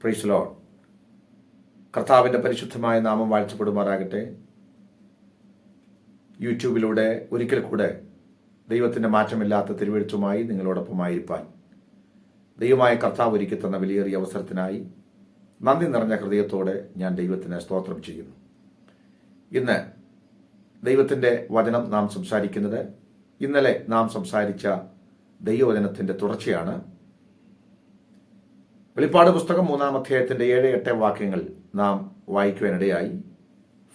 Price loan കർത്താവിന്റെ പരിശുദ്ധമായ നാമം വാഴ്ചപ്പെടുമാറാകട്ടെ യൂട്യൂബിലൂടെ ഒരിക്കൽ കൂടെ ദൈവത്തിന്റെ മാറ്റമില്ലാത്ത തിരുവെഴുത്തുമായി നിങ്ങളോടൊപ്പമായിരിക്കാൻ ദൈവമായ കർത്താവ് ഒരുക്കി തന്ന വിലയേറിയ അവസരത്തിനായി നന്ദി നിറഞ്ഞ ഹൃദയത്തോടെ ഞാൻ ദൈവത്തിന് സ്തോത്രം ചെയ്യുന്നു. ഇന്ന് ദൈവത്തിന്റെ വചനം നാം സംസാരിക്കുന്നത് ഇന്നലെ നാം സംസാരിച്ച ദൈവവചനത്തിന്റെ തുടർച്ചയാണ്. വെളിപ്പാട് പുസ്തകം മൂന്നാം അധ്യായത്തിന്റെ ഏഴ് എട്ട് വാക്യങ്ങൾ നാം വായിക്കുവാനിടയായി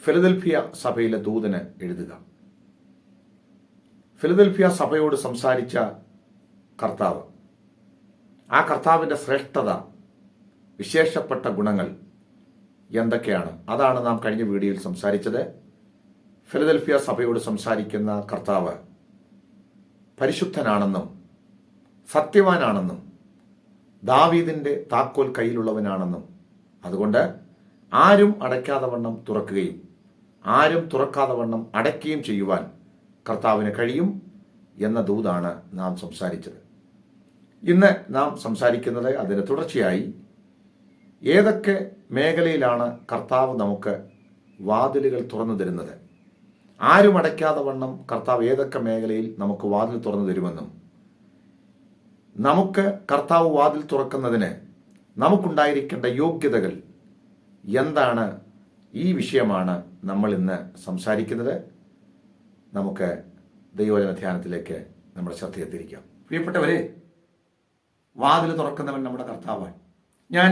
ഫിലദൽഫിയ സഭയിലെ ദൂതന് എഴുതുക. ഫിലദൽഫിയ സഭയോട് സംസാരിച്ച കർത്താവ് ആ കർത്താവിന്റെ ശ്രേഷ്ഠത വിശേഷപ്പെട്ട ഗുണങ്ങൾ എന്തൊക്കെയാണ്? അതാണ് നാം കഴിഞ്ഞ വീഡിയോയിൽ സംസാരിച്ചത്. ഫിലദൽഫിയ സഭയോട് സംസാരിക്കുന്ന കർത്താവ് പരിശുദ്ധനാണെന്നും സത്യവാനാണെന്നും ദാവീദിന്റെ താക്കോൽ കയ്യിലുള്ളവനാണെന്നും അതുകൊണ്ട് ആരും അടയ്ക്കാതെ വണ്ണം തുറക്കുകയും ആരും തുറക്കാതെ വണ്ണം അടയ്ക്കുകയും ചെയ്യുവാൻ കർത്താവിന് കഴിയും എന്ന ദൂതാണ് നാം സംസാരിച്ചത്. ഇന്ന് നാം സംസാരിക്കുന്നത് അതിന് തുടർച്ചയായി ഏതൊക്കെ മേഖലയിലാണ് കർത്താവ് നമുക്ക് വാതിലുകൾ തുറന്നു തരുന്നത്? ആരും അടയ്ക്കാതെ വണ്ണം കർത്താവ് ഏതൊക്കെ മേഖലയിൽ നമുക്ക് വാതിൽ തുറന്നു തരുമെന്നും നമുക്ക് കർത്താവ് വാതിൽ തുറക്കുന്നതിന് നമുക്കുണ്ടായിരിക്കേണ്ട യോഗ്യതകൾ എന്താണ്? ഈ വിഷയമാണ് നമ്മൾ ഇന്ന് സംസാരിക്കുന്നത്. നമുക്ക് ദൈവജന ധ്യാനത്തിലേക്ക് നമ്മുടെ ശ്രദ്ധയെ പ്രിയപ്പെട്ടവരെ വാതിൽ തുറക്കുന്നവൻ നമ്മുടെ കർത്താവാണ്. ഞാൻ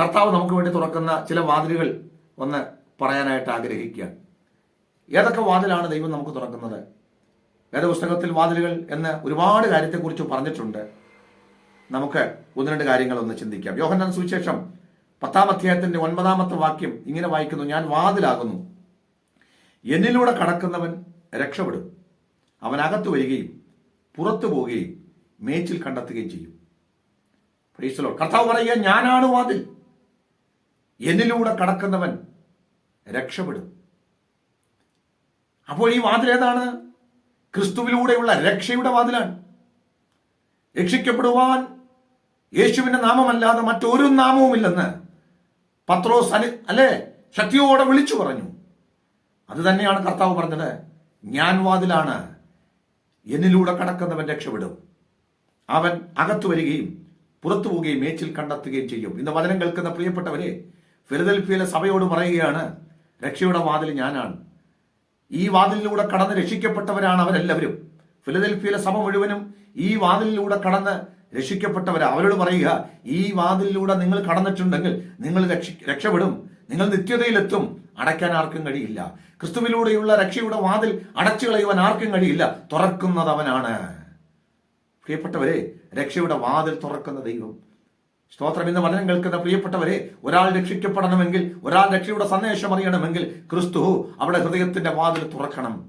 കർത്താവ് നമുക്ക് വേണ്ടി തുറക്കുന്ന ചില വാതിലുകൾ ഒന്ന് പറയാനായിട്ട് ആഗ്രഹിക്കുക ഏതൊക്കെ വാതിലാണ് ദൈവം നമുക്ക് തുറക്കുന്നത്? വേദപുസ്തകത്തിൽ വാതിലുകൾ എന്ന് ഒരുപാട് കാര്യത്തെക്കുറിച്ച് പറഞ്ഞിട്ടുണ്ട്. നമുക്ക് ഒന്ന് രണ്ട് കാര്യങ്ങൾ ഒന്ന് ചിന്തിക്കാം. യോഹന്നാൻ സുവിശേഷം പത്താം അധ്യായത്തിന്റെ ഒൻപതാമത്തെ വാക്യം ഇങ്ങനെ വായിക്കുന്നു. ഞാൻ വാതിലാകുന്നു. എന്നിലൂടെ കടക്കുന്നവൻ രക്ഷപ്പെടും. അവൻ അകത്ത് വരികയും പുറത്തു പോവുകയും മേച്ചിൽ കണ്ടെത്തുകയും ചെയ്യും. പ്രീസലോ കർത്താവ് പറയുക ഞാനാണ് വാതിൽ. എന്നിലൂടെ കടക്കുന്നവൻ രക്ഷപ്പെടും. അപ്പോൾ ഈ വാതിൽ ഏതാണ്? ക്രിസ്തുവിലൂടെയുള്ള രക്ഷയുടെ വാതിലാണ്. രക്ഷിക്കപ്പെടുവാൻ യേശുവിന്റെ നാമമല്ലാതെ മറ്റൊരു നാമവുമില്ലെന്ന് പത്രോസ് അനി അല്ലേ? ശക്തിയോടെ വിളിച്ചു പറഞ്ഞു. അത് തന്നെയാണ് കർത്താവ് പറഞ്ഞത്. ഞാൻ വാതിലാണ് എന്നിലൂടെ കടക്കുന്നവൻ രക്ഷപ്പെടും. അവൻ അകത്തു വരികയും പുറത്തു പോവുകയും മേച്ചിൽ കണ്ടെത്തുകയും ചെയ്യും. ഇന്ന് വചനം കേൾക്കുന്ന പ്രിയപ്പെട്ടവരെ ഫിലദൽഫിയിലെ സഭയോട് പറയുകയാണ് രക്ഷയുടെ വാതിൽ ഞാനാണ്. ഈ വാതിലിലൂടെ കടന്ന് രക്ഷിക്കപ്പെട്ടവരാണ് അവരെല്ലാവരും. ഫിലദൽഫിയിലെ സഭ മുഴുവനും ഈ വാതിലിലൂടെ കടന്ന് രക്ഷിക്കപ്പെട്ടവരാ. അവരോട് പറയുക ഈ വാതിലിലൂടെ നിങ്ങൾ കടന്നിട്ടുണ്ടെങ്കിൽ നിങ്ങൾ രക്ഷ രക്ഷപ്പെടും. നിങ്ങൾ നിത്യതയിലെത്തും. അടയ്ക്കാൻ ആർക്കും കഴിയില്ല. ക്രിസ്തുവിലൂടെയുള്ള രക്ഷയുടെ വാതിൽ അടച്ചു കളയുവാൻ ആർക്കും കഴിയില്ല. തുറക്കുന്നത് അവനാണ്. പ്രിയപ്പെട്ടവരെ രക്ഷയുടെ വാതിൽ തുറക്കുന്ന ദൈവം സ്തോത്രം ഇന്ന് വചനം കേൾക്കുന്ന പ്രിയപ്പെട്ടവരെ ഒരാൾ രക്ഷിക്കപ്പെടണമെങ്കിൽ ഒരാൾ രക്ഷയുടെ സന്ദേശം അറിയണമെങ്കിൽ ക്രിസ്തു അവിടെ ഹൃദയത്തിന്റെ വാതിൽ തുറക്കണം.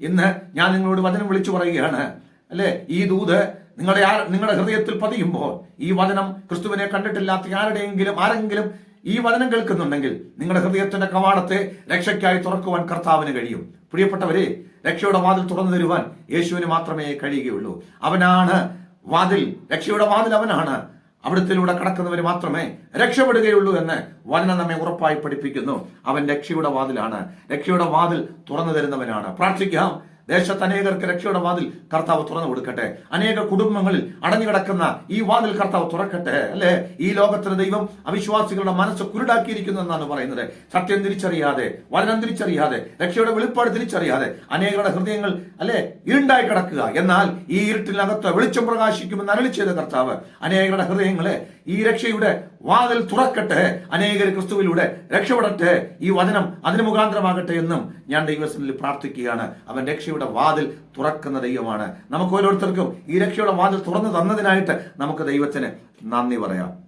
ഇന്ന് ഞാൻ നിങ്ങളോട് വചനം വിളിച്ചു പറയുകയാണ്. അല്ലേ? ഈ ദൂത് നിങ്ങളുടെ നിങ്ങളുടെ ഹൃദയത്തിൽ പതിയുമ്പോൾ ഈ വചനം ക്രിസ്തുവിനെ കണ്ടിട്ടില്ലാത്ത ആരുടെയെങ്കിലും ആരെങ്കിലും ഈ വചനം കേൾക്കുന്നുണ്ടെങ്കിൽ നിങ്ങളുടെ ഹൃദയത്തിന്റെ കവാടത്തെ രക്ഷയ്ക്കായി തുറക്കുവാൻ കർത്താവിന് കഴിയും. പ്രിയപ്പെട്ടവരെ രക്ഷയുടെ വാതിൽ തുറന്നു തരുവാൻ യേശുവിന് മാത്രമേ കഴിയുകയുള്ളൂ. അവനാണ് വാതിൽ. രക്ഷയുടെ വാതിൽ അവനാണ്. അവിടത്തിലൂടെ കടക്കുന്നവർ മാത്രമേ രക്ഷപ്പെടുകയുള്ളൂ എന്ന് വചനം നമ്മെ ഉറപ്പായി പഠിപ്പിക്കുന്നു. അവൻ രക്ഷയുടെ വാതിലാണ്. രക്ഷയുടെ വാതിൽ തുറന്നു തരുന്നവനാണ്. പ്രാർത്ഥിക്കാം. ദേശത്ത് അനേകർക്ക് രക്ഷയുടെ വാതിൽ കർത്താവ് തുറന്നു കൊടുക്കട്ടെ. അനേക കുടുംബങ്ങളിൽ അടഞ്ഞു കിടക്കുന്ന ഈ വാതിൽ കർത്താവ് തുറക്കട്ടെ അല്ലെ? ഈ ലോകത്തിന് ദൈവം അവിശ്വാസികളുടെ മനസ്സ് കുരുടാക്കിയിരിക്കുന്നു എന്നാണ് പറയുന്നത്. സത്യം തിരിച്ചറിയാതെ വചനം തിരിച്ചറിയാതെ രക്ഷയുടെ വെളിപ്പാട് തിരിച്ചറിയാതെ അനേകരുടെ ഹൃദയങ്ങൾ അല്ലെ ഇരുണ്ടായി കിടക്കുക. എന്നാൽ ഈ ഇരുട്ടിനകത്ത് വെളിച്ചം പ്രകാശിക്കുമെന്ന് അരളി ചെയ്ത കർത്താവ് അനേകരുടെ ഹൃദയങ്ങളെ ഈ രക്ഷയുടെ വാതിൽ തുറക്കട്ടെ അനേകർ ക്രിസ്തുവിലൂടെ രക്ഷപ്പെടട്ടെ ഈ വചനം അതിന് മുഖാന്തരമാകട്ടെ എന്നും ഞാൻ ദൈവസനിൽ പ്രാർത്ഥിക്കുകയാണ്. അവൻ രക്ഷയുടെ വാതിൽ തുറക്കുന്ന ദൈവമാണ്. നമുക്ക് ഓരോരുത്തർക്കും ഈ രക്ഷയുടെ വാതിൽ തുറന്നു തന്നതിനായിട്ട് നമുക്ക് ദൈവത്തിന് നന്ദി പറയാം.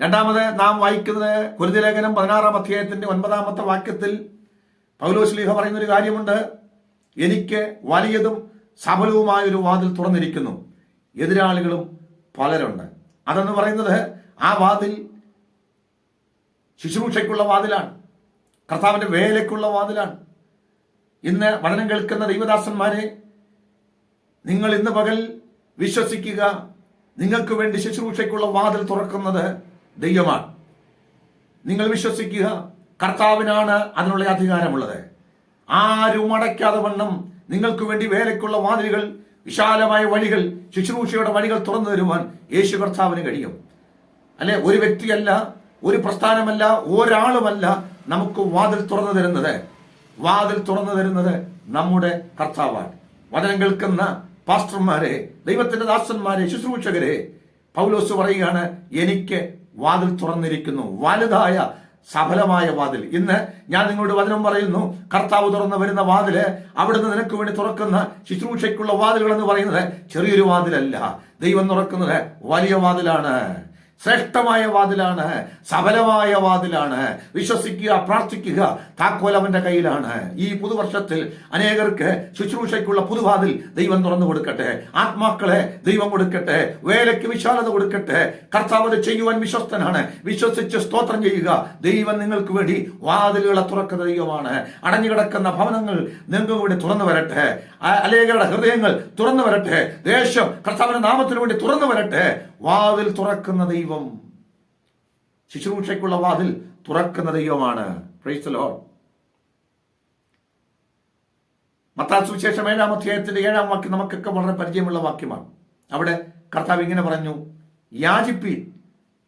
രണ്ടാമത് നാം വായിക്കുന്നത് കുരുതിലേഖനം പതിനാറാം അധ്യായത്തിന്റെ ഒൻപതാമത്തെ വാക്യത്തിൽ പൗലോശ്ലീഹ പറയുന്നൊരു കാര്യമുണ്ട്. എനിക്ക് വലിയതും സഫലവുമായ ഒരു വാതിൽ തുറന്നിരിക്കുന്നു. എതിരാളികളും പലരുണ്ട്. അതെന്ന് പറയുന്നത് ആ വാതിൽ ശുശ്രൂഷയ്ക്കുള്ള വാതിലാണ്. കർത്താവിന്റെ വേലയ്ക്കുള്ള വാതിലാണ്. ഇന്ന് വചനം കേൾക്കുന്ന ദൈവദാസന്മാരെ നിങ്ങൾ ഇന്ന് പകൽ വിശ്വസിക്കുക നിങ്ങൾക്ക് വേണ്ടി ശുശ്രൂഷയ്ക്കുള്ള വാതിൽ തുറക്കുന്നത് ദൈവമാണ്. നിങ്ങൾ വിശ്വസിക്കുക കർത്താവിനാണ് അതിനുള്ള അധികാരമുള്ളത്. ആരും അടയ്ക്കാതെ വണ്ണം നിങ്ങൾക്ക് വേണ്ടി വേലയ്ക്കുള്ള വാതിലുകൾ വിശാലമായ വഴികൾ ശുശ്രൂഷയുടെ വഴികൾ തുറന്നു തരുവാൻ യേശു കർത്താവിന് കഴിയും. അല്ലെ? ഒരു വ്യക്തിയല്ല ഒരു പ്രസ്ഥാനമല്ല ഒരാളുമല്ല നമുക്ക് വാതിൽ തുറന്നു തരുന്നത്. വാതിൽ തുറന്നു തരുന്നത് നമ്മുടെ കർത്താവാണ്. വചനം കേൾക്കുന്ന പാസ്റ്റർമാരെ ദൈവത്തിന്റെ ദാസന്മാരെ ശുശ്രൂഷകരെ പൗലോസ് പറയുകയാണ് എനിക്ക് വാതിൽ തുറന്നിരിക്കുന്നു. വലുതായ സഫലമായ വാതിൽ. ഇന്ന് ഞാൻ നിങ്ങളോട് വചനം പറയുന്നു. കർത്താവ് തുറന്ന് വരുന്ന വാതിൽ അവിടുന്ന് നിനക്ക് വേണ്ടി തുറക്കുന്ന ശുശ്രൂഷയ്ക്കുള്ള വാതിലുകൾ എന്ന് പറയുന്നത് ചെറിയൊരു വാതിലല്ല. ദൈവം തുറക്കുന്നത് വലിയ വാതിലാണ്. ശ്രേഷ്ഠമായ വാതിലാണ് സഫലമായ വാതിലാണ്. വിശ്വസിക്കുക പ്രാർത്ഥിക്കുക താക്കോൽ അവന്റെ കയ്യിലാണ്. ഈ പുതുവർഷത്തിൽ അനേകർക്ക് ശുശ്രൂഷയ്ക്കുള്ള പുതുവാതിൽ ദൈവം തുറന്നു കൊടുക്കട്ടെ. ആത്മാക്കളെ ദൈവം കൊടുക്കട്ടെ. വേലയ്ക്ക് വിശാലത കൊടുക്കട്ടെ. കർത്താവ് ചെയ്യുവാൻ വിശ്വസ്തനാണ്. വിശ്വസിച്ച് സ്തോത്രം ചെയ്യുക. ദൈവം നിങ്ങൾക്ക് വേണ്ടി വാതിലുകളെ തുറക്കുന്ന ദൈവമാണ്. അടഞ്ഞുകിടക്കുന്ന ഭവനങ്ങൾ നിങ്ങൾക്ക് വേണ്ടി തുറന്നു വരട്ടെ. അലേഖരുടെ ഹൃദയങ്ങൾ തുറന്നു വരട്ടെ. ദേശം കർത്താവിന്റെ നാമത്തിന് വേണ്ടി തുറന്നു വരട്ടെ. വാതിൽ തുറക്കുന്ന ദൈവം. ശുശ്രൂഷയ്ക്കുള്ള വാതിൽ തുറക്കുന്ന ദൈവമാണ്. Praise മത്താ സുവിശേഷം ഏഴാം അധ്യായത്തിന്റെ ഏഴാം വാക്യം നമുക്കൊക്കെ വളരെ പരിചയമുള്ള വാക്യമാണ്. അവിടെ കർത്താവ് ഇങ്ങനെ പറഞ്ഞു യാചിപ്പീൻ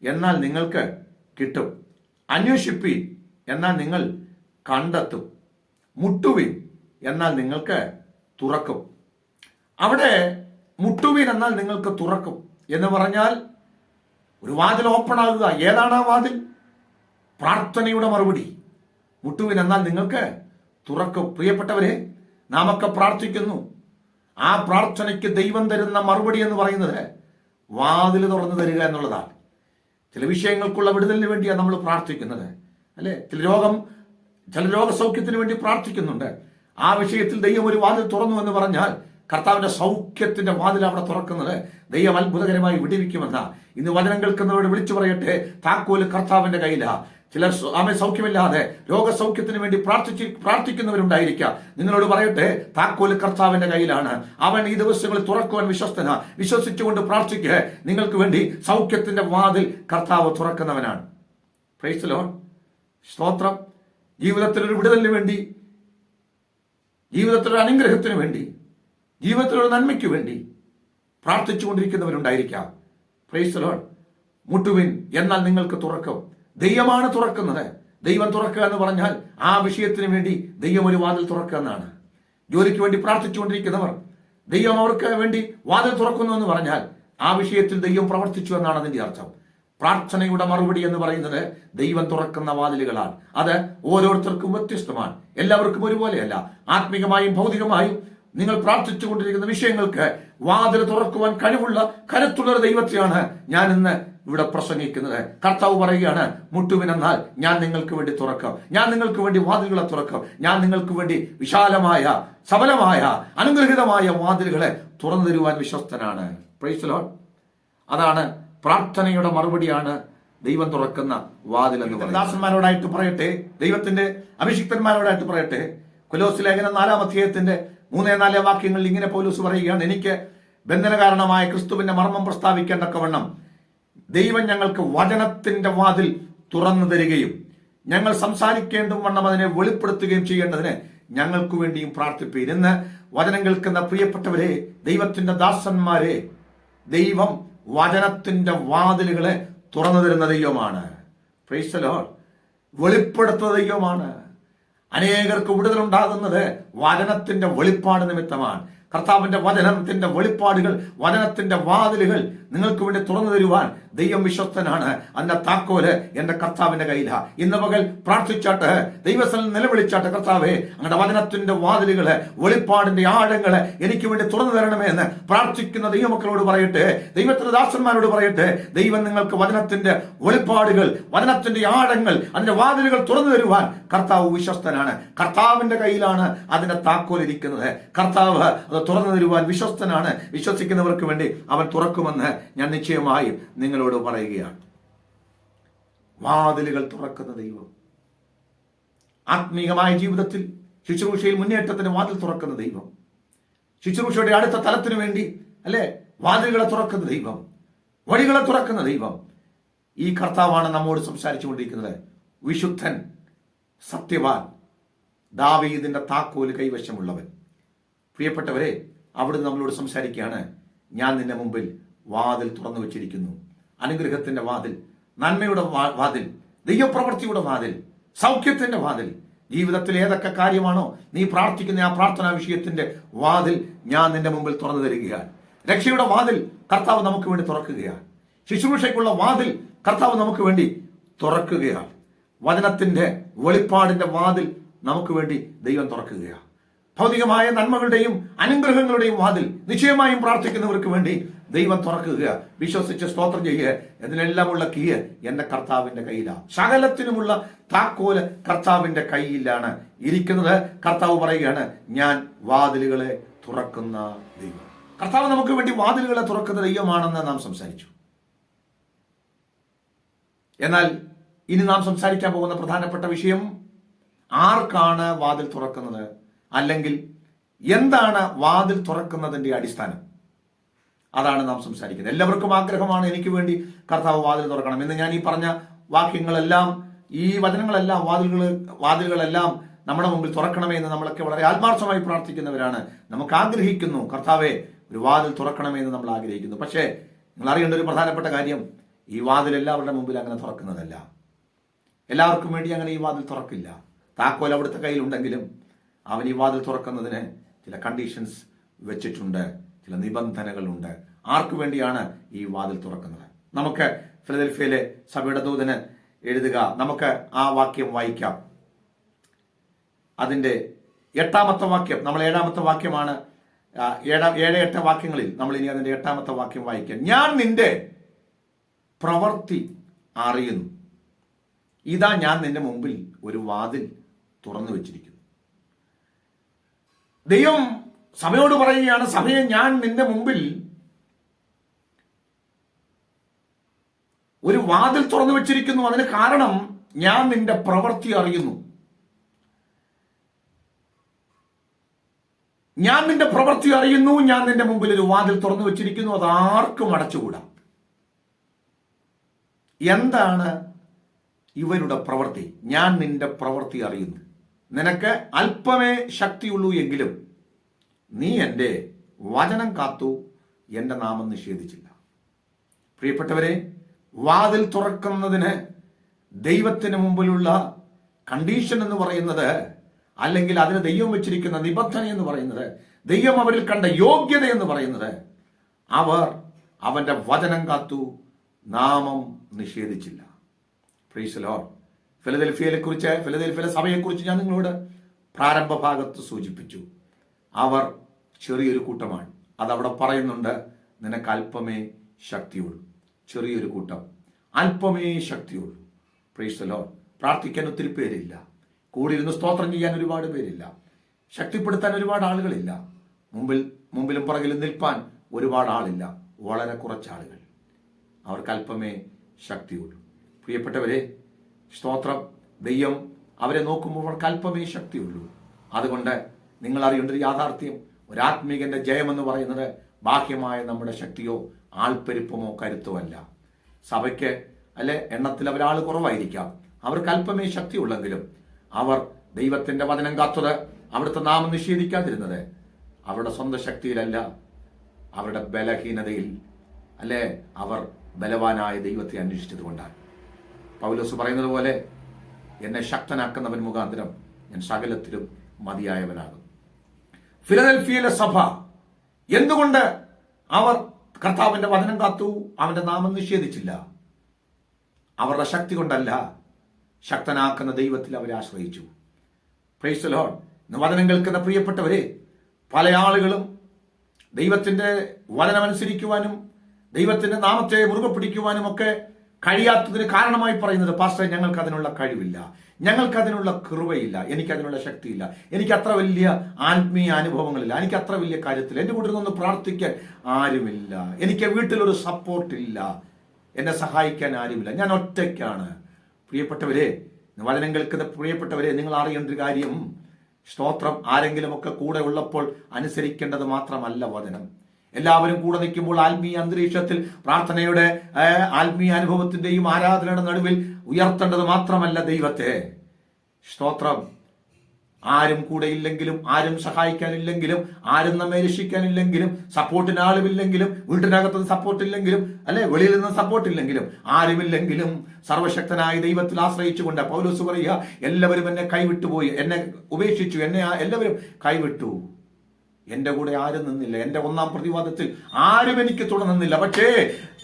എന്നാൽ നിങ്ങൾക്ക് കിട്ടും. അന്വേഷിപ്പീൻ എന്നാൽ നിങ്ങൾ കണ്ടെത്തും. മുട്ടുവിൻ എന്നാൽ നിങ്ങൾക്ക് തുറക്കും. അവിടെ മുട്ടുവിൻ എന്നാൽ നിങ്ങൾക്ക് തുറക്കും. എന്ന് പറഞ്ഞാൽ ഒരു വാതിൽ ഓപ്പൺ ആകുക. ഏതാണ് ആ വാതിൽ? പ്രാർത്ഥനയുടെ മറുപടി. മുട്ടുവിൻ എന്നാൽ നിങ്ങൾക്ക് തുറക്കും. പ്രിയപ്പെട്ടവരെ നാമൊക്കെ പ്രാർത്ഥിക്കുന്നു. ആ പ്രാർത്ഥനയ്ക്ക് ദൈവം തരുന്ന മറുപടി എന്ന് പറയുന്നത് വാതിൽ തുറന്നു തരിക എന്നുള്ളതാണ്. ചില വിഷയങ്ങൾക്കുള്ള വിടുതലിന് വേണ്ടിയാണ് നമ്മൾ പ്രാർത്ഥിക്കുന്നത്. അല്ലേ? ചില രോഗം ചില രോഗസൗഖ്യത്തിന് വേണ്ടി പ്രാർത്ഥിക്കുന്നുണ്ട്. ആ വിഷയത്തിൽ ദൈവം ഒരു വാതിൽ തുറന്നു എന്ന് പറഞ്ഞാൽ കർത്താവിന്റെ സൗഖ്യത്തിന്റെ വാതിൽ അവിടെ തുറക്കുന്നത് ദൈവം അത്ഭുതകരമായി വിടിവിക്കുമെന്ന. ഇന്ന് വചനം കേൾക്കുന്നവരോട് വിളിച്ചു പറയട്ടെ താക്കോൽ കർത്താവിന്റെ കയ്യിലാ. ചിലർ അമ്മ സൗഖ്യമില്ലാതെ രോഗസൗഖ്യത്തിന് വേണ്ടി പ്രാർത്ഥിച്ച് പ്രാർത്ഥിക്കുന്നവരുണ്ടായിരിക്കാം. നിങ്ങളോട് പറയട്ടെ താക്കോൽ കർത്താവിന്റെ കയ്യിലാണ്. അവൻ ഈ ദിവസങ്ങളിൽ തുറക്കുവാൻ വിശ്വസ്തന. വിശ്വസിച്ചുകൊണ്ട് പ്രാർത്ഥിക്കുക നിങ്ങൾക്ക് വേണ്ടി സൗഖ്യത്തിന്റെ വാതിൽ കർത്താവ് തുറക്കുന്നവനാണ്. പ്രൈസ് ലോൺ സ്തോത്രം. ജീവിതത്തിൽ ഒരു വിടുതലിന് വേണ്ടി ജീവിതത്തിലൊരു അനുഗ്രഹത്തിന് വേണ്ടി ജീവിതത്തിലൊരു നന്മയ്ക്ക് വേണ്ടി പ്രാർത്ഥിച്ചുകൊണ്ടിരിക്കുന്നവരുണ്ടായിരിക്കാം. പ്രൈസ് ലോൺ മുട്ടുവിൻ എന്നാൽ നിങ്ങൾക്ക് തുറക്കും. ദൈവമാണ് തുറക്കുന്നത്. ദൈവം തുറക്കുക എന്ന് പറഞ്ഞാൽ ആ വിഷയത്തിന് വേണ്ടി ദൈവം ഒരു വാതിൽ തുറക്കുക എന്നാണ്. ജോലിക്ക് വേണ്ടി പ്രാർത്ഥിച്ചുകൊണ്ടിരിക്കുന്നവർ ദൈവം അവർക്ക് വേണ്ടി വാതിൽ തുറക്കുന്നു എന്ന് പറഞ്ഞാൽ ആ വിഷയത്തിൽ ദൈവം പ്രവർത്തിച്ചു എന്നാണ് അതിന്റെ അർത്ഥം. പ്രാർത്ഥനയുടെ മറുപടി എന്ന് പറയുന്നത് ദൈവം തുറക്കുന്ന വാതിലുകളാണ്. അത് ഓരോരുത്തർക്കും വ്യത്യസ്തമാണ്. എല്ലാവർക്കും ഒരുപോലെയല്ല. ആത്മീകമായും ഭൗതികമായും നിങ്ങൾ പ്രാർത്ഥിച്ചുകൊണ്ടിരിക്കുന്ന വിഷയങ്ങൾക്ക് വാതിൽ തുറക്കുവാൻ കഴിവുള്ള കരുത്തുള്ള ദൈവത്തെയാണ് ഞാൻ ഇന്ന് ഇവിടെ പ്രസംഗിക്കുന്നത്. കർത്താവ് പറയുകയാണ് മുട്ടുവിനെന്നാൽ ഞാൻ നിങ്ങൾക്ക് വേണ്ടി തുറക്കാം. ഞാൻ നിങ്ങൾക്ക് വേണ്ടി വാതിലുകളെ തുറക്കാം. ഞാൻ നിങ്ങൾക്ക് വേണ്ടി വിശാലമായ സബലമായ അനുഗ്രഹിതമായ വാതിലുകളെ തുറന്നു തരുവാൻ വിശ്വസ്തനാണ്. പ്രൈസ് ലോഡ് അതാണ് പ്രാർത്ഥനയുടെ മറുപടിയാണ് ദൈവം തുറക്കുന്ന വാതിൽ എന്ന് പറയുന്നത്. ദാസന്മാരോടായിട്ട് പറയട്ടെ ദൈവത്തിന്റെ അഭിഷിക്തന്മാരോടായിട്ട് പറയട്ടെ. കുലോസ് ലേഖനം നാലാം അധ്യായത്തിന്റെ മൂന്നേ നാലേ വാക്യങ്ങളിൽ ഇങ്ങനെ പൗലൂസ് പറയുകയാണ് എനിക്ക് ബന്ധനകാരണമായ ക്രിസ്തുവിന്റെ മർമ്മം പ്രസ്താവിക്കേണ്ടക്കവണ്ണം ദൈവം ഞങ്ങൾക്ക് വചനത്തിന്റെ വാതിൽ തുറന്നു തരികയും ഞങ്ങൾ സംസാരിക്കേണ്ടും വണ്ണം അതിനെ വെളിപ്പെടുത്തുകയും ചെയ്യേണ്ടതിന് ഞങ്ങൾക്ക് വേണ്ടിയും പ്രാർത്ഥിപ്പീൻ ഇന്ന് വചനം കേൾക്കുന്ന പ്രിയപ്പെട്ടവരെ ദൈവത്തിന്റെ ദാസന്മാരെ ദൈവം വചനത്തിന്റെ വാതിലുകളെ തുറന്നു തരുന്ന ദൈവമാണ്. വെളിപ്പെടുത്തുന്ന ദൈവമാണ്. അനേകർക്ക് വിടുതലുണ്ടാകുന്നത് വചനത്തിന്റെ വെളിപ്പാട് നിമിത്തമാണ്. കർത്താവിന്റെ വചനത്തിന്റെ വെളിപ്പാടുകൾ വചനത്തിന്റെ വാതിലുകൾ നിങ്ങൾക്ക് വേണ്ടി തുറന്നു തരുവാൻ ദൈവം വിശ്വസ്തനാണ്. അതിന്റെ താക്കോൽ എന്റെ കർത്താവിന്റെ കയ്യിലാ. ഇന്ന് പകൽ പ്രാർത്ഥിച്ചാട്ട് ദൈവസ്ഥലം നിലവിളിച്ചാട്ട് കർത്താവെ അങ്ങയുടെ വചനത്തിന്റെ വാതിലുകൾ വെളിപ്പാടിന്റെ ആഴങ്ങൾ എനിക്ക് വേണ്ടി തുറന്നു തരണമേ എന്ന് പ്രാർത്ഥിക്കുന്ന ദൈവമക്കളോട് പറയട്ടെ ദൈവത്തിന്റെ ദാസന്മാരോട് പറയട്ടെ ദൈവം നിങ്ങൾക്ക് വചനത്തിന്റെ വെളിപ്പാടുകൾ വചനത്തിന്റെ ആഴങ്ങൾ അതിന്റെ വാതിലുകൾ തുറന്നു തരുവാൻ കർത്താവ് വിശ്വസ്തനാണ്. കർത്താവിന്റെ കയ്യിലാണ് അതിന്റെ താക്കോൽ ഇരിക്കുന്നത്. കർത്താവ് അത് തുറന്നു തരുവാൻ വിശ്വസ്തനാണ്. വിശ്വസിക്കുന്നവർക്ക് വേണ്ടി അവൻ തുറക്കുമെന്ന് ഞാൻ നിശ്ചയമായി നിങ്ങളോട് പറയുകയാണ്. വാതിലുകൾ തുറക്കുന്ന ദൈവം. ആത്മീകമായ ജീവിതത്തിൽ ശുശ്രൂഷയിൽ മുന്നേറ്റത്തിന് വാതിൽ തുറക്കുന്ന ദൈവം. ശുശ്രൂഷയുടെ അടുത്ത തലത്തിനു വേണ്ടി അല്ലെ? വാതിലുകളെ തുറക്കുന്ന ദൈവം. വഴികളെ തുറക്കുന്ന ദൈവം. ഈ കർത്താവാണ് നമ്മോട് സംസാരിച്ചു കൊണ്ടിരിക്കുന്നത്. വിശുദ്ധൻ സത്യവാൻ. ദാവീദിന്റെ താക്കോൽ കൈവശമുള്ളവൻ. പ്രിയപ്പെട്ടവരെ അവിടുന്ന് നമ്മളോട് സംസാരിക്കുകയാണ്. ഞാൻ നിന്റെ മുമ്പിൽ വാതിൽ തുറന്നു വെച്ചിരിക്കുന്നു. അനുഗ്രഹത്തിന്റെ വാതിൽ നന്മയുടെ വാതിൽ ദൈവപ്രവൃത്തിയുടെ വാതിൽ സൗഖ്യത്തിന്റെ വാതിൽ. ജീവിതത്തിൽ ഏതൊക്കെ കാര്യമാണോ നീ പ്രാർത്ഥിക്കുന്ന ആ പ്രാർത്ഥനാ വിഷയത്തിന്റെ വാതിൽ ഞാൻ നിന്റെ മുമ്പിൽ തുറന്നു തരികയാണ്. രക്ഷയുടെ വാതിൽ കർത്താവ് നമുക്ക് വേണ്ടി തുറക്കുകയാണ്. ശുശ്രൂഷയ്ക്കുള്ള വാതിൽ കർത്താവ് നമുക്ക് വേണ്ടി തുറക്കുകയാണ്. വചനത്തിന്റെ വെളിപ്പാടിന്റെ വാതിൽ നമുക്ക് വേണ്ടി ദൈവം തുറക്കുകയാണ്. ഭൗതികമായ നന്മകളുടെയും അനുഗ്രഹങ്ങളുടെയും വാതിൽ നിശ്ചയമായും പ്രാർത്ഥിക്കുന്നവർക്ക് വേണ്ടി ദൈവം തുറക്കുക വിശ്വസിച്ച് സ്തോത്രം ചെയ്യുക ഇതിനെല്ലാമുള്ള കീയ് എന്റെ കർത്താവിന്റെ കയ്യിലാണ് സകലത്തിനുമുള്ള താക്കോൽ കർത്താവിന്റെ കയ്യിലാണ് ഇരിക്കുന്നത്. കർത്താവ് പറയുകയാണ് ഞാൻ വാതിലുകളെ തുറക്കുന്ന ദൈവം. കർത്താവ് നമുക്ക് വേണ്ടി വാതിലുകളെ തുറക്കുന്ന ദൈവമാണെന്ന് നാം സംസാരിച്ചു. എന്നാൽ ഇനി നാം സംസാരിക്കാൻ പോകുന്ന പ്രധാനപ്പെട്ട വിഷയം ആർക്കാണ് വാതിൽ തുറക്കുന്നത്? അല്ലെങ്കിൽ എന്താണ് വാതിൽ തുറക്കുന്നതിന്റെ അടിസ്ഥാനം? അതാണ് നാം സംസാരിക്കുന്നത്. എല്ലാവർക്കും ആഗ്രഹമാണ് എനിക്ക് വേണ്ടി കർത്താവ് വാതിൽ തുറക്കണം എന്ന് ഞാൻ ഈ പറഞ്ഞ വാക്യങ്ങളെല്ലാം ഈ വചനങ്ങളെല്ലാം വാതിലുകൾ വാതിലുകളെല്ലാം നമ്മുടെ മുമ്പിൽ തുറക്കണമേ എന്ന് നമ്മളൊക്കെ വളരെ ആത്മാർത്ഥമായി പ്രാർത്ഥിക്കുന്നവരാണ്. നമുക്ക് ആഗ്രഹിക്കുന്നു കർത്താവെ ഒരു വാതിൽ തുറക്കണമേ എന്ന് നമ്മൾ ആഗ്രഹിക്കുന്നു. പക്ഷേ നിങ്ങൾ അറിയേണ്ട ഒരു പ്രധാനപ്പെട്ട കാര്യം ഈ വാതിൽ എല്ലാവരുടെ മുമ്പിൽ അങ്ങനെ തുറക്കുന്നതല്ല. എല്ലാവർക്കും വേണ്ടി അങ്ങനെ ഈ വാതിൽ തുറക്കില്ല. താക്കോൽ അവിടുത്തെ കയ്യിലുണ്ടെങ്കിലും അവൻ ഈ വാതിൽ തുറക്കുന്നതിന് ചില കണ്ടീഷൻസ് വെച്ചിട്ടുണ്ട് ചില നിബന്ധനകളുണ്ട്. ആർക്കു വേണ്ടിയാണ് ഈ വാതിൽ തുറക്കുന്നത്? നമുക്ക് ഫിലദൽഫിയയിലെ സഭയുടെ ദൂതന് എഴുതുക. നമുക്ക് ആ വാക്യം വായിക്കാം. അതിന്റെ എട്ടാമത്തെ വാക്യം നമ്മൾ ഏഴാമത്തെ വാക്യമാണ് ഏഴാം ഏഴ് എട്ട് വാക്യങ്ങളിൽ നമ്മൾ ഇനി അതിന്റെ എട്ടാമത്തെ വാക്യം വായിക്കാം. ഞാൻ നിന്റെ പ്രവർത്തി അറിയുന്നു. ഇതാ ഞാൻ നിന്റെ മുമ്പിൽ ഒരു വാതിൽ തുറന്നു വെച്ചിരിക്കുന്നു. ദൈവം സഭയോട് പറയുകയാണ് സഭയെ ഞാൻ നിന്റെ മുമ്പിൽ ഒരു വാതിൽ തുറന്നു വെച്ചിരിക്കുന്നു. അതിന് കാരണം ഞാൻ നിന്റെ പ്രവൃത്തി അറിയുന്നു. ഞാൻ നിന്റെ പ്രവൃത്തി അറിയുന്നു. ഞാൻ നിന്റെ മുമ്പിൽ ഒരു വാതിൽ തുറന്നു വെച്ചിരിക്കുന്നു. അത് ആർക്കും അടച്ചുകൂടാ. എന്താണ് ഇവരുടെ പ്രവൃത്തി? ഞാൻ നിന്റെ പ്രവൃത്തി അറിയുന്നു. നിനക്ക് അല്പമേ ശക്തിയുള്ളൂ എങ്കിലും നീ എന്റെ വചനം കാത്തു എന്റെ നാമം നിഷേധിച്ചില്ല. പ്രിയപ്പെട്ടവരെ വാതിൽ തുറക്കുന്നതിന് ദൈവത്തിന് മുമ്പിലുള്ള കണ്ടീഷൻ എന്ന് പറയുന്നത് അല്ലെങ്കിൽ അതിന് ദൈവം വെച്ചിരിക്കുന്ന നിബന്ധന എന്ന് പറയുന്നത് ദൈവം അവരിൽ കണ്ട യോഗ്യത എന്ന് പറയുന്നത് അവർ അവന്റെ വചനം കാത്തു നാമം നിഷേധിച്ചില്ല. പ്രീസ് ലോഡ് ഫിലദൽഫിയയെ കുറിച്ച് ഫിലദൽഫിയയിലെ സഭയെക്കുറിച്ച് ഞാൻ നിങ്ങളോട് പ്രാരംഭ ഭാഗത്ത് സൂചിപ്പിച്ചു. അവർ ചെറിയൊരു കൂട്ടമാണ്. അതവിടെ പറയുന്നുണ്ട് നിനക്ക് അല്പമേ ശക്തിയുള്ളൂ. ചെറിയൊരു കൂട്ടം. അല്പമേ ശക്തിയുള്ളൂ. പ്രീസ്തലോ പ്രാർത്ഥിക്കാൻ ഒത്തിരി പേരില്ല. കൂടിയിരുന്ന് സ്തോത്രം ചെയ്യാൻ ഒരുപാട് പേരില്ല. ശക്തിപ്പെടുത്താൻ ഒരുപാട് ആളുകളില്ല. മുമ്പിൽ മുമ്പിലും പുറകിലും നിൽപ്പാൻ ഒരുപാട് ആളില്ല. വളരെ കുറച്ച് ആളുകൾ. അവർക്ക് അല്പമേ ശക്തിയുള്ളൂ. പ്രിയപ്പെട്ടവരെ സ്തോത്രം ദൈവം അവരെ നോക്കുമ്പോൾ അവർക്ക് അല്പമേ ശക്തിയുള്ളൂ. അതുകൊണ്ട് നിങ്ങൾ അറിയേണ്ട ഒരു യാഥാർത്ഥ്യം ഒരാത്മീകന്റെ ജയമെന്ന് പറയുന്നത് ബാഹ്യമായ നമ്മുടെ ശക്തിയോ ആൾപ്പെരുപ്പമോ കരുത്തോ അല്ല സഭയ്ക്ക് അല്ലെ എണ്ണത്തിൽ അവരാൾ കുറവായിരിക്കാം. അവർക്ക് അല്പമേ ശക്തിയുള്ളെങ്കിലും അവർ ദൈവത്തിന്റെ വചനം കാത്തത് അവിടുത്തെ നാമം നിഷേധിക്കാതിരുന്നത്. അവരുടെ സ്വന്തം ശക്തിയിലല്ല അവരുടെ ബലഹീനതയിൽ അല്ലെ അവർ ബലവാനായ ദൈവത്തെ അന്വേഷിച്ചത് കൊണ്ടാണ്. പൗലോസ് പറയുന്നത് പോലെ എന്നെ ശക്തനാക്കുന്നവൻ മുഖാന്തരം ഞാൻ സകലത്തിലും മതിയായവനാകും. ഫിലദൽഫിയയിലെ സഭ എന്തുകൊണ്ട് അവർ കർത്താവിന്റെ വചനം കാത്തു അവന്റെ നാമം നിഷേധിച്ചില്ല? അവരുടെ ശക്തി കൊണ്ടല്ല ശക്തനാക്കുന്ന ദൈവത്തിൽ അവരെ ആശ്രയിച്ചു. പ്രൈസ് വചനം കേൾക്കുന്ന പ്രിയപ്പെട്ടവരെ പല ആളുകളും ദൈവത്തിന്റെ വചനമനുസരിക്കുവാനും ദൈവത്തിന്റെ നാമത്തെ മുറുകെ പിടിക്കുവാനും ഒക്കെ കഴിയാത്തതിന് കാരണമായി പറയുന്നത് പാസ്റ്റർ ഞങ്ങൾക്ക് അതിനുള്ള കഴിവില്ല. ഞങ്ങൾക്ക് അതിനുള്ള കൃപയില്ല. എനിക്ക് അതിനുള്ള ശക്തിയില്ല. എനിക്ക് അത്ര വലിയ ആത്മീയ അനുഭവങ്ങളില്ല. എനിക്ക് അത്ര വലിയ കാര്യത്തില്ല. എന്റെ കൂട്ടിൽ നിന്ന് പ്രാർത്ഥിക്കാൻ ആരുമില്ല. എനിക്ക് വീട്ടിലൊരു സപ്പോർട്ടില്ല. എന്നെ സഹായിക്കാൻ ആരുമില്ല. ഞാൻ ഒറ്റയ്ക്കാണ്. പ്രിയപ്പെട്ടവരെ വചനം കേൾക്കുന്ന പ്രിയപ്പെട്ടവരെ നിങ്ങൾ അറിയേണ്ട ഒരു കാര്യം. സ്തോത്രം ആരെങ്കിലുമൊക്കെ കൂടെ ഉള്ളപ്പോൾ അനുസരിക്കേണ്ടത് മാത്രമല്ല വചനം. എല്ലാവരും കൂടെ നിൽക്കുമ്പോൾ ആത്മീയ അന്തരീക്ഷത്തിൽ പ്രാർത്ഥനയുടെ ആത്മീയ അനുഭവത്തിന്റെയും ആരാധനയുടെ നടുവിൽ ഉയർത്തേണ്ടത് മാത്രമല്ല ദൈവത്തെ. സ്തോത്രം. ആരും കൂടെ ഇല്ലെങ്കിലും ആരും സഹായിക്കാനില്ലെങ്കിലും ആരും നമ്മെ രക്ഷിക്കാനില്ലെങ്കിലും സപ്പോർട്ടിന് ആളുമില്ലെങ്കിലും വീട്ടിനകത്ത് സപ്പോർട്ട് ഇല്ലെങ്കിലും അല്ലെ വെളിയിൽ നിന്ന് സപ്പോർട്ട് ഇല്ലെങ്കിലും ആരുമില്ലെങ്കിലും സർവശക്തനായ ദൈവത്തിൽ ആശ്രയിച്ചുകൊണ്ട് പൗലോസ് പറയുക എല്ലാവരും എന്നെ കൈവിട്ടുപോയി എന്നെ ഉപേക്ഷിച്ചു എന്നെ എല്ലാവരും കൈവിട്ടു. എന്റെ കൂടെ ആരും നിന്നില്ല. എന്റെ ഒന്നാം പ്രതിവാദത്തിൽ ആരും എനിക്ക് തുടർന്നില്ല പക്ഷേ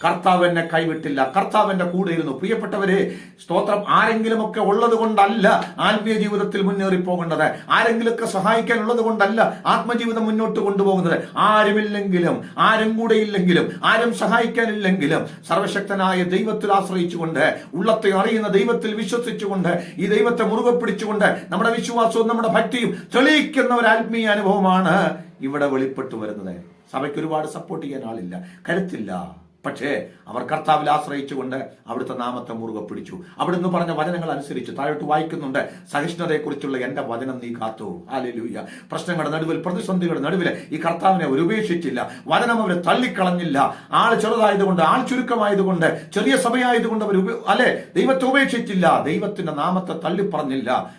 കർത്താവ് എന്നെ കൈവിട്ടില്ല. കർത്താവ് എന്റെ കൂടെ ഇരുന്നു. പ്രിയപ്പെട്ടവരെ സ്തോത്രം ആരെങ്കിലും ഒക്കെ ഉള്ളത് കൊണ്ടല്ല ആത്മീയ ജീവിതത്തിൽ മുന്നേറി പോകേണ്ടത് ആരെങ്കിലുമൊക്കെ സഹായിക്കാനുള്ളത് കൊണ്ടല്ല ആത്മജീവിതം മുന്നോട്ട് കൊണ്ടുപോകുന്നത്. ആരുമില്ലെങ്കിലും ആരും കൂടെ ഇല്ലെങ്കിലും ആരും സഹായിക്കാനില്ലെങ്കിലും സർവശക്തനായ ദൈവത്തിൽ ആശ്രയിച്ചുകൊണ്ട് ഉള്ളത്തെ അറിയുന്ന ദൈവത്തിൽ വിശ്വസിച്ചുകൊണ്ട് ഈ ദൈവത്തെ മുറുകെ പിടിച്ചുകൊണ്ട് നമ്മുടെ വിശ്വാസവും നമ്മുടെ ഭക്തിയും തെളിയിക്കുന്ന ഒരു ആത്മീയ അനുഭവമാണ് ഇവിടെ വെളിപ്പെട്ടു വരുന്നത്. സഭയ്ക്ക് ഒരുപാട് സപ്പോർട്ട് ചെയ്യാൻ ആളില്ല. കരുത്തില്ല. പക്ഷേ അവർ കർത്താവിൽ ആശ്രയിച്ചുകൊണ്ട് അവിടുത്തെ നാമത്തെ മുറുകെ പിടിച്ചു. അവിടുന്ന് പറഞ്ഞ വചനങ്ങൾ അനുസരിച്ച് താഴോട്ട് വായിക്കുന്നുണ്ട്. സഹിഷ്ണുതയെക്കുറിച്ചുള്ള എന്റെ വചനം നീ കാത്തു. ആലൂയ്യ പ്രശ്നങ്ങളുടെ നടുവിൽ പ്രതിസന്ധികളുടെ നടുവിൽ ഈ കർത്താവിനെ അവർ ഉപേക്ഷിച്ചില്ല. വചനം അവരെ തള്ളിക്കളഞ്ഞില്ല. ആൾ ചെറുതായതുകൊണ്ട് ആൾ ചുരുക്കമായതുകൊണ്ട് ചെറിയ സഭയായതുകൊണ്ട് അവർ അല്ലെ? ദൈവത്തെ ഉപേക്ഷിച്ചില്ല. ദൈവത്തിന്റെ നാമത്തെ തള്ളിപ്പറഞ്ഞില്ല.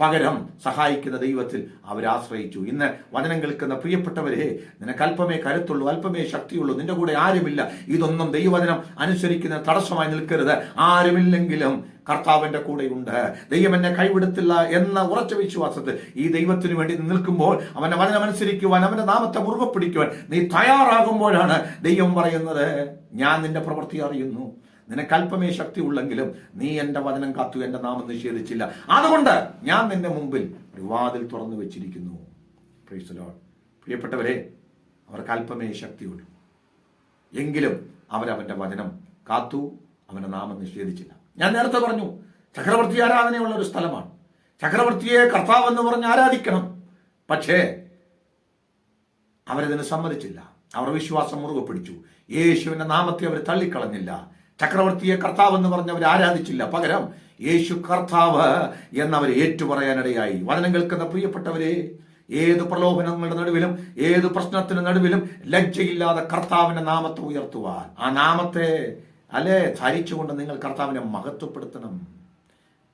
പകരം സഹായിക്കുന്ന ദൈവത്തിൽ അവരാശ്രയിച്ചു. ഇന്ന് വചനം കേൾക്കുന്ന പ്രിയപ്പെട്ടവരെ നിനക്ക് അല്പമേ കരുത്തുള്ളൂ അല്പമേ ശക്തിയുള്ളൂ നിന്റെ കൂടെ ആരുമില്ല. ഇതൊന്നും ദൈവവചനം അനുസരിക്കുന്ന തടസ്സമായി നിൽക്കരുത്. ആരുമില്ലെങ്കിലും കർത്താവിന്റെ കൂടെയുണ്ട്. ദൈവം എന്നെ കൈവിടത്തില്ല എന്ന ഉറച്ച വിശ്വാസത്തിൽ ഈ ദൈവത്തിന് വേണ്ടി നിൽക്കുമ്പോൾ അവന്റെ വചനമനുസരിക്കുവാൻ അവന്റെ നാമത്തെ മുറുകെ പിടിക്കുവാൻ നീ തയ്യാറാകുമ്പോഴാണ് ദൈവം പറയുന്നത് ഞാൻ നിന്റെ പ്രവൃത്തി അറിയുന്നു. നിനക്ക് അല്പമേ ശക്തി ഉള്ളെങ്കിലും നീ എന്റെ വചനം കാത്തു എന്റെ നാമം നിഷേധിച്ചില്ല. അതുകൊണ്ട് ഞാൻ നിന്റെ മുമ്പിൽ ഒരു വാതിൽ തുറന്നു വെച്ചിരിക്കുന്നു. പ്രിയപ്പെട്ടവരെ അവർക്ക് അല്പമേ ശക്തിയുള്ളൂ. എങ്കിലും അവരവന്റെ വചനം കാത്തു അവന്റെ നാമം നിഷേധിച്ചില്ല. ഞാൻ നേരത്തെ പറഞ്ഞു ചക്രവർത്തി ആരാധനയുള്ള ഒരു സ്ഥലമാണ്. ചക്രവർത്തിയെ കർത്താവ് എന്ന് പറഞ്ഞ് ആരാധിക്കണം. പക്ഷേ അവരതിന് സമ്മതിച്ചില്ല. അവർ വിശ്വാസം മുറുകെ പിടിച്ചു യേശുവിന്റെ നാമത്തെ അവർ തള്ളിക്കളഞ്ഞില്ല. ചക്രവർത്തിയെ കർത്താവ് എന്ന് പറഞ്ഞ് അവർ ആരാധിച്ചില്ല. പകരം യേശു കർത്താവ് എന്നവർ ഏറ്റുപറയാനിടയായി. വചനം കേൾക്കുന്ന പ്രിയപ്പെട്ടവരെ ഏത് പ്രലോഭനങ്ങളുടെ നടുവിലും ഏത് പ്രശ്നത്തിന് നടുവിലും ലജ്ജയില്ലാതെ കർത്താവിന്റെ നാമത്തെ ഉയർത്തുവാൻ. ആ നാമത്തെ അല്ലെ? ധരിച്ചുകൊണ്ട് നിങ്ങൾ കർത്താവിനെ മഹത്വപ്പെടുത്തണം.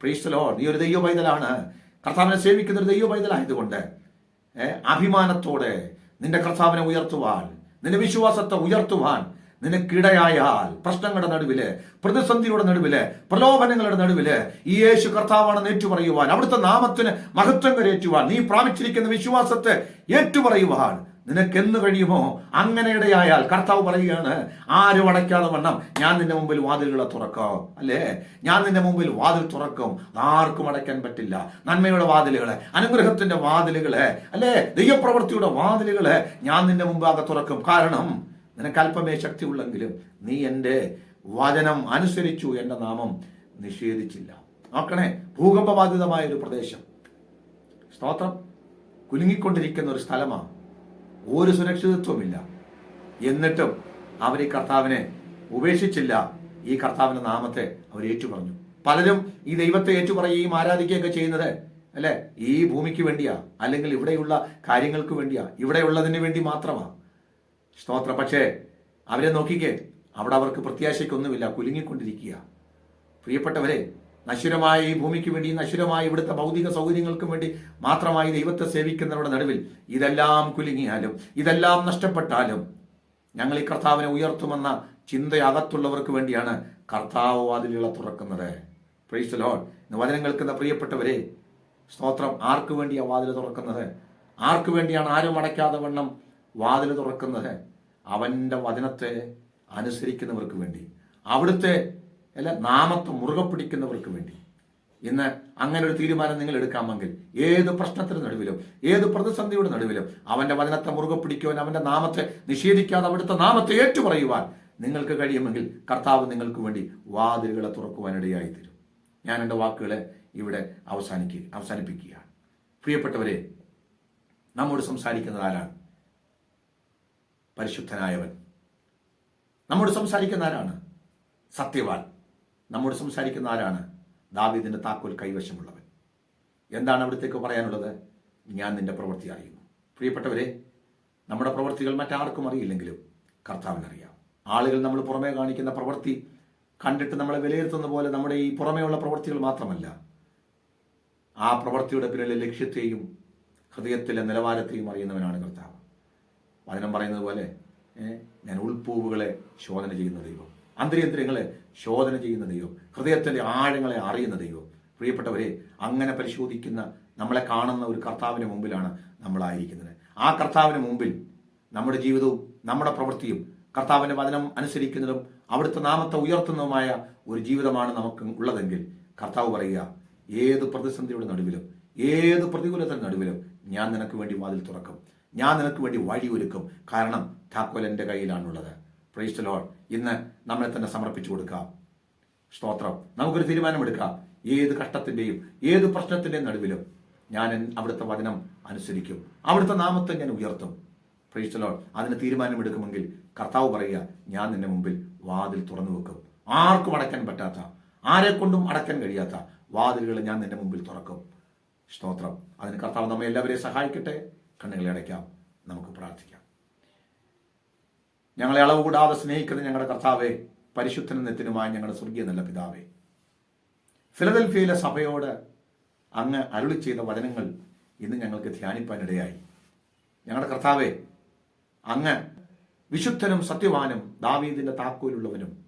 പ്രീസ്തലോ നീ ഒരു ദൈവ പൈതലാണ് കർത്താവിനെ സേവിക്കുന്ന ഒരു ദൈവ പൈതലായതുകൊണ്ട് അഭിമാനത്തോടെ നിന്റെ കർത്താവിനെ ഉയർത്തുവാൻ നിന്റെ വിശ്വാസത്തെ ഉയർത്തുവാൻ നിനക്കിടയായാൽ പ്രശ്നങ്ങളുടെ നടുവിൽ പ്രതിസന്ധിയുടെ നടുവിൽ പ്രലോഭനങ്ങളുടെ നടുവിൽ ഈ യേശു കർത്താവാണെന്ന് ഏറ്റുപറയുവാൻ അവിടുത്തെ നാമത്തിന് മഹത്വം കരയേറ്റുവാൻ നീ പ്രാപിച്ചിരിക്കുന്ന വിശ്വാസത്തെ ഏറ്റുപറയുവാൻ നിനക്ക് എന്ന് കഴിയുമോ? അങ്ങനെ ഇടയായാൽ കർത്താവ് പറയുകയാണ് ആരും അടയ്ക്കാതെ വണ്ണം. ഞാൻ നിന്റെ മുമ്പിൽ വാതിലുകളെ തുറക്കാം. അല്ലേ? ഞാൻ നിന്റെ മുമ്പിൽ വാതിൽ തുറക്കും. ആർക്കും അടയ്ക്കാൻ പറ്റില്ല. നന്മയുടെ വാതിലുകളെ അനുഗ്രഹത്തിന്റെ വാതിലുകളെ അല്ലേ? ദൈവപ്രവൃത്തിയുടെ വാതിലുകളെ ഞാൻ നിന്റെ മുമ്പാകെ തുറക്കും. കാരണം നിനക്ക് അല്പമേ ശക്തി ഉള്ളെങ്കിലും നീ എന്റെ വചനം അനുസരിച്ചു എന്റെ നാമം നിഷേധിച്ചില്ല. നോക്കണേ ഭൂകമ്പബാധിതമായ ഒരു പ്രദേശം. സ്തോത്രം. കുലുങ്ങിക്കൊണ്ടിരിക്കുന്ന ഒരു സ്ഥലമാണ് ഒരു സുരക്ഷിതത്വമില്ല. എന്നിട്ടും അവർ ഈ കർത്താവിനെ ഉപേക്ഷിച്ചില്ല. ഈ കർത്താവിന്റെ നാമത്തെ അവർ ഏറ്റുപറഞ്ഞു. പലരും ഈ ദൈവത്തെ ഏറ്റുപറയുകയും ആരാധിക്കുകയൊക്കെ ചെയ്യുന്നത് അല്ലേ? ഈ ഭൂമിക്ക് വേണ്ടിയാ. അല്ലെങ്കിൽ ഇവിടെയുള്ള കാര്യങ്ങൾക്ക് വേണ്ടിയാ. ഇവിടെയുള്ളതിന് വേണ്ടി മാത്രമാ. സ്തോത്രം പക്ഷേ അവരെ നോക്കിക്കേ. അവിടെ അവർക്ക് പ്രത്യാശയ്ക്കൊന്നുമില്ല. കുലുങ്ങിക്കൊണ്ടിരിക്കുക. പ്രിയപ്പെട്ടവരെ നശ്വരമായ ഈ ഭൂമിക്ക് വേണ്ടി നശ്വരമായ ഇവിടുത്തെ ഭൗതിക സൗകര്യങ്ങൾക്കും വേണ്ടി മാത്രമായി ദൈവത്തെ സേവിക്കുന്നവരുടെ നടുവിൽ ഇതെല്ലാം കുലുങ്ങിയാലും ഇതെല്ലാം നഷ്ടപ്പെട്ടാലും ഞങ്ങൾ ഈ കർത്താവിനെ ഉയർത്തുമെന്ന ചിന്ത അകത്തുള്ളവർക്ക് വേണ്ടിയാണ് കർത്താവ് വാതിലുകളെ തുറക്കുന്നത്. പ്രൈസ് ഇന്ന് വചനം കേൾക്കുന്ന പ്രിയപ്പെട്ടവരെ സ്തോത്രം ആർക്കു വേണ്ടിയാണ് വാതിൽ തുറക്കുന്നത്? ആർക്കു വേണ്ടിയാണ് ആരും അടയ്ക്കാതെ വണ്ണം വാതിൽ തുറക്കുന്നത് അവന്റെ വചനത്തെ അനുസരിക്കുന്നവർക്ക് വേണ്ടി. അവിടുത്തെ അല്ല നാമത്തെ മുറുകെ പിടിക്കുന്നവർക്ക് വേണ്ടി. ഇന്ന് അങ്ങനെ ഒരു തീരുമാനം നിങ്ങൾ എടുക്കാമെങ്കിൽ ഏത് പ്രശ്നത്തിന് നടുവിലും ഏത് പ്രതിസന്ധിയുടെ നടുവിലും അവന്റെ വചനത്തെ മുറുകെ പിടിക്കുവാൻ അവന്റെ നാമത്തെ നിഷേധിക്കാതെ അവിടുത്തെ നാമത്തെ ഏറ്റുപറയുവാൻ നിങ്ങൾക്ക് കഴിയുമെങ്കിൽ കർത്താവ് നിങ്ങൾക്ക് വേണ്ടി വാതിലുകളെ തുറക്കുവാനിടയായി തരും. ഞാൻ എന്റെ വാക്കുകളെ ഇവിടെ അവസാനിക്കുക അവസാനിപ്പിക്കുകയാണ്. പ്രിയപ്പെട്ടവരെ നമ്മോട് സംസാരിക്കുന്നത് ആരാണ്? പരിശുദ്ധനായവൻ. നമ്മോട് സംസാരിക്കുന്ന ആരാണ്? സത്യവാൻ. നമ്മോട് സംസാരിക്കുന്ന ആരാണ്? ദാവീദിന്റെ താക്കോൽ കൈവശമുള്ളവൻ. എന്താണ് അവിടത്തേക്ക് പറയാനുള്ളത്? ഞാൻ നിന്റെ പ്രവൃത്തി അറിയുന്നു. പ്രിയപ്പെട്ടവരെ നമ്മുടെ പ്രവൃത്തികൾ മറ്റാർക്കും അറിയില്ലെങ്കിലും കർത്താവിനറിയാം. ആളുകൾ നമ്മൾ പുറമേ കാണിക്കുന്ന പ്രവൃത്തി കണ്ടിട്ട് നമ്മളെ വിലയിരുത്തുന്ന പോലെ നമ്മുടെ ഈ പുറമേയുള്ള പ്രവൃത്തികൾ മാത്രമല്ല ആ പ്രവൃത്തിയുടെ പിന്നിലെ ലക്ഷ്യത്തെയും ഹൃദയത്തിലെ നിലവാരത്തെയും അറിയുന്നവനാണ് കർത്താവ്. വചനം പറയുന്നത് പോലെ ഞാൻ ഉൾപ്പൂവുകളെ ശോധന ചെയ്യുന്ന ദൈവം. അന്തര്യന്ത്രങ്ങളെ ശോധന ചെയ്യുന്ന ദൈവം. ഹൃദയത്തിന്റെ ആഴങ്ങളെ അറിയുന്ന ദൈവം. പ്രിയപ്പെട്ടവരെ അങ്ങനെ പരിശോധിക്കുന്ന നമ്മളെ കാണുന്ന ഒരു കർത്താവിന് മുമ്പിലാണ് നമ്മളായിരിക്കുന്നത്. ആ കർത്താവിന് മുമ്പിൽ നമ്മുടെ ജീവിതവും നമ്മുടെ പ്രവൃത്തിയും കർത്താവിന്റെ വചനം അനുസരിക്കുന്നതും അവിടുത്തെ നാമത്തെ ഉയർത്തുന്നതുമായ ഒരു ജീവിതമാണ് നമുക്ക് ഉള്ളതെങ്കിൽ കർത്താവ് പറയുക ഏത് പ്രതിസന്ധിയുടെ നടുവിലും ഏത് പ്രതികൂലത്തിന്റെ നടുവിലും ഞാൻ നിനക്ക് വേണ്ടി വാതിൽ തുറക്കും. ഞാൻ നിനക്ക് വേണ്ടി വഴി ഒരുക്കും കാരണം താക്കോൽ എന്റെ കയ്യിലാണുള്ളത് പ്രൈസ് ലോൾ ഇന്ന് നമ്മളെ തന്നെ സമർപ്പിച്ചു കൊടുക്കാം. സ്തോത്രം. നമുക്കൊരു തീരുമാനമെടുക്കാം. ഏത് കഷ്ടത്തിന്റെയും ഏത് പ്രശ്നത്തിന്റെയും നടുവിലും ഞാൻ അവിടുത്തെ വചനം അനുസരിക്കും. അവിടുത്തെ നാമത്തെ ഞാൻ ഉയർത്തും. പ്രൈസ് ലോൾ അതിന് തീരുമാനമെടുക്കുമെങ്കിൽ കർത്താവ് പറയുക ഞാൻ നിന്റെ മുമ്പിൽ വാതിൽ തുറന്നു വെക്കും. ആർക്കും അടയ്ക്കാൻ പറ്റാത്ത ആരെ കൊണ്ടും അടയ്ക്കാൻ കഴിയാത്ത വാതിലുകൾ ഞാൻ നിന്റെ മുമ്പിൽ തുറക്കും. സ്തോത്രം. അതിന് കർത്താവ് നമ്മെ എല്ലാവരെയും സഹായിക്കട്ടെ. കണ്ണുകളെ അടയ്ക്കാം. നമുക്ക് പ്രാർത്ഥിക്കാം. ഞങ്ങളെ അളവ് കൂടാതെ സ്നേഹിക്കുന്ന ഞങ്ങളുടെ കർത്താവെ പരിശുദ്ധനും നെത്തിനുമായ ഞങ്ങളുടെ സ്വർഗീയ നല്ല പിതാവേ ഫിലദൽഫിയയിലെ സഭയോട് അങ്ങ് അരുളി ചെയ്ത വചനങ്ങൾ ഇന്ന് ഞങ്ങൾക്ക് ധ്യാനിപ്പാനിടയായി. ഞങ്ങളുടെ കർത്താവെ അങ്ങ് വിശുദ്ധനും സത്യവാനും ദാവീദിന്റെ താക്കോലുള്ളവനും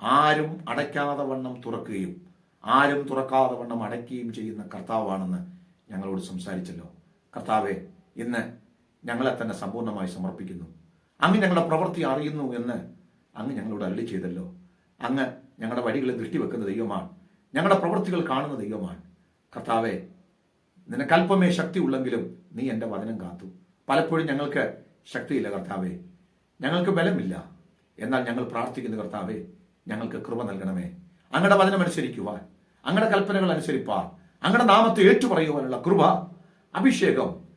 ആരും അടയ്ക്കാതെ വണ്ണം തുറക്കുകയും ആരും തുറക്കാതെ വണ്ണം അടയ്ക്കുകയും ചെയ്യുന്ന കർത്താവാണെന്ന് ഞങ്ങളോട് സംസാരിച്ചല്ലോ. കർത്താവെ ഇന്ന് ഞങ്ങളെ തന്നെ സമ്പൂർണമായി സമർപ്പിക്കുന്നു. അങ്ങ് ഞങ്ങളുടെ പ്രവൃത്തി അറിയുന്നു എന്ന് അങ്ങ് ഞങ്ങളോട് അരളി ചെയ്തല്ലോ. അങ്ങ് ഞങ്ങളുടെ വഴികളെ ദൃഷ്ടി വെക്കുന്ന ദൈവമാണ്. ഞങ്ങളുടെ പ്രവൃത്തികൾ കാണുന്ന ദൈവമാണ്. കർത്താവെ നിനക്കല്പമേ ശക്തി ഉള്ളെങ്കിലും നീ എന്റെ വചനം കാത്തു. പലപ്പോഴും ഞങ്ങൾക്ക് ശക്തിയില്ല കർത്താവെ. ഞങ്ങൾക്ക് ബലമില്ല. എന്നാൽ ഞങ്ങൾ പ്രാർത്ഥിക്കുന്ന കർത്താവെ ഞങ്ങൾക്ക് കൃപ നൽകണമേ. അങ്ങയുടെ വചനം അനുസരിക്കുവാൻ അങ്ങയുടെ കൽപ്പനകൾ അനുസരിപ്പാൻ അങ്ങയുടെ നാമത്തെ ഏറ്റുപറയുവാനുള്ള കൃപ അഭിഷേകം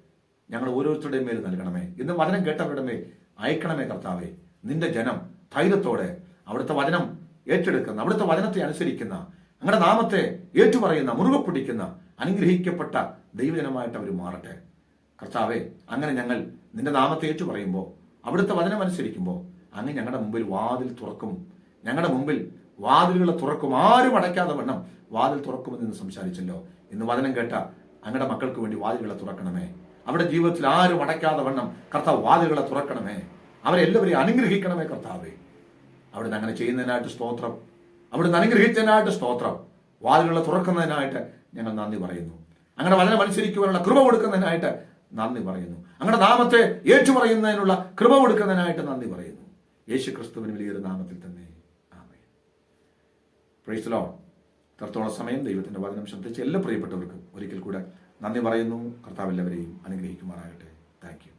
ഞങ്ങൾ ഓരോരുത്തരുടെയും മേൽ നൽകണമേ. ഇന്ന് വചനം കേട്ടവരുടെ മേൽ അയക്കണമേ കർത്താവെ. നിന്റെ ജനം ധൈര്യത്തോടെ അവിടുത്തെ വചനം ഏറ്റെടുക്കുന്ന അവിടുത്തെ വചനത്തെ അനുസരിക്കുന്ന ഞങ്ങളുടെ നാമത്തെ ഏറ്റുപറയുന്ന മുറുകെ പിടിക്കുന്ന അനുഗ്രഹിക്കപ്പെട്ട ദൈവജനമായിട്ട് അവർ മാറട്ടെ. കർത്താവെ അങ്ങനെ ഞങ്ങൾ നിന്റെ നാമത്തെ ഏറ്റുപറയുമ്പോൾ അവിടുത്തെ വചനം അനുസരിക്കുമ്പോൾ അങ്ങ് ഞങ്ങളുടെ മുമ്പിൽ വാതിൽ തുറക്കും. ഞങ്ങളുടെ മുമ്പിൽ വാതിലുകളെ തുറക്കും. ആരും അടയ്ക്കാതെ വണ്ണം വാതിൽ തുറക്കുമെന്ന് സംസാരിച്ചല്ലോ. ഇന്ന് വചനം കേട്ട അങ്ങടെ മക്കൾക്ക് വേണ്ടി വാതിലുകളെ തുറക്കണമേ. അവരുടെ ജീവിതത്തിൽ ആരും അടയ്ക്കാതെ വണ്ണം കർത്താവ് വാതിലുകളെ തുറക്കണമേ. അവരെല്ലാവരെയും അനുഗ്രഹിക്കണമേ കർത്താവേ. അവിടുന്ന് അങ്ങനെ ചെയ്യുന്നതിനായിട്ട് സ്തോത്രം. അവിടുന്ന് അനുഗ്രഹിച്ചതിനായിട്ട് സ്തോത്രം. വാതിലുകളെ തുറക്കുന്നതിനായിട്ട് ഞങ്ങൾ നന്ദി പറയുന്നു. അങ്ങനെ വളരെ മത്സരിക്കുവാനുള്ള കൃപ കൊടുക്കുന്നതിനായിട്ട് നന്ദി പറയുന്നു. അങ്ങനെ നാമത്തെ ഏറ്റുപറയുന്നതിനുള്ള കൃപ കൊടുക്കുന്നതിനായിട്ട് നന്ദി പറയുന്നു. യേശു ക്രിസ്തുവിന് വലിയൊരു നാമത്തിൽ തന്നെ. ആമേ പ്രൈസ്ലോ ഇത്രത്തോളം സമയം ദൈവത്തിന്റെ വചനം ശ്രദ്ധിച്ച എല്ലാ പ്രിയപ്പെട്ടവർക്കും ഒരിക്കൽ കൂടെ നന്ദി പറയുന്നു. കർത്താവ് എല്ലാവരെയും അനുഗ്രഹിക്കുമാറാകട്ടെ. താങ്ക്